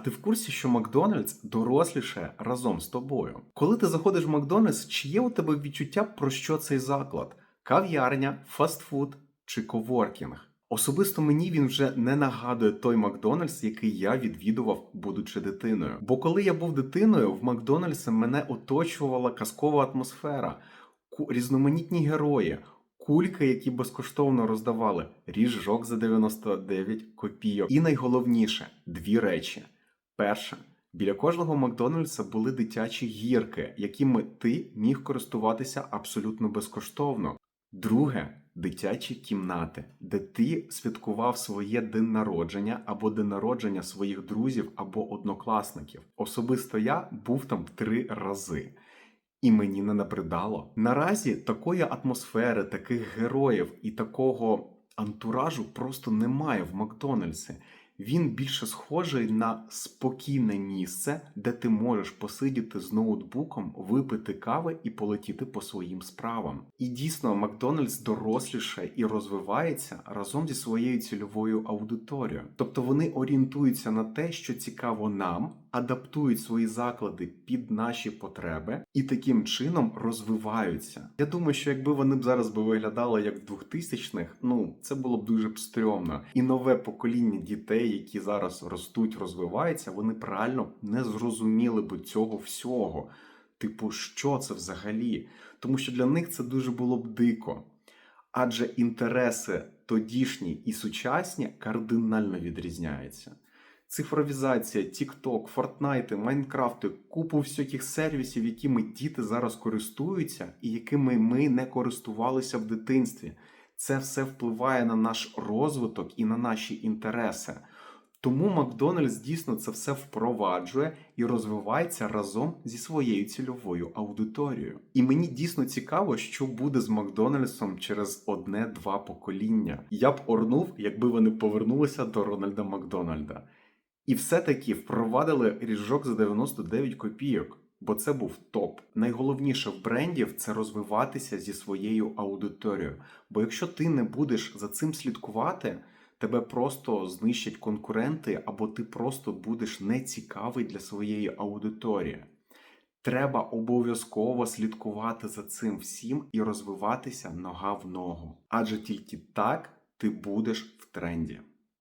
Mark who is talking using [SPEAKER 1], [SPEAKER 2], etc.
[SPEAKER 1] ти в курсі, що Макдональдс доросліше разом з тобою? Коли ти заходиш в Макдональдс, чи є у тебе відчуття про що цей заклад? Кав'ярня, фастфуд чи коворкінг? Особисто мені він вже не нагадує той Макдональдс, який я відвідував, будучи дитиною. Бо коли я був дитиною, в Макдональдсі мене оточувала казкова атмосфера, різноманітні герої, кульки, які безкоштовно роздавали, ріжок за 99 копійок. І найголовніше дві речі: перше. Біля кожного Макдональдса були дитячі гірки, якими ти міг користуватися абсолютно безкоштовно. Друге дитячі кімнати, де ти святкував своє день народження або день народження своїх друзів або однокласників. Особисто я був там три рази. І мені не набридало. Наразі такої атмосфери, таких героїв і такого антуражу просто немає в Макдональдсі. Він більше схожий на спокійне місце, де ти можеш посидіти з ноутбуком, випити кави і полетіти по своїм справам. І дійсно, Макдональдс доросліше і розвивається разом зі своєю цільовою аудиторією. Тобто вони орієнтуються на те, що цікаво нам, адаптують свої заклади під наші потреби і таким чином розвиваються. Я думаю, що якби вони б зараз би виглядали як в 2000-х, ну це було б дуже б стрьомно. І нове покоління дітей, які зараз ростуть, розвиваються, вони б реально не зрозуміли б цього всього. Типу, що це взагалі? Тому що для них це дуже було б дико. Адже інтереси тодішні і сучасні кардинально відрізняються. Цифровізація, TikTok, Fortnite, Майнкрафти, купу всяких сервісів, якими діти зараз користуються, і якими ми не користувалися в дитинстві. Це все впливає на наш розвиток і на наші інтереси. Тому Макдональдс дійсно це все впроваджує і розвивається разом зі своєю цільовою аудиторією. І мені дійсно цікаво, що буде з Макдональдсом через одне-два покоління. Я б орнув, якби вони повернулися до Рональда Макдональда. І все-таки впровадили ріжок за 99 копійок, бо це був топ. Найголовніше в брендів це розвиватися зі своєю аудиторією. Бо якщо ти не будеш за цим слідкувати, тебе просто знищать конкуренти, або ти просто будеш нецікавий для своєї аудиторії. Треба обов'язково слідкувати за цим всім і розвиватися нога в ногу. Адже тільки так ти будеш в тренді.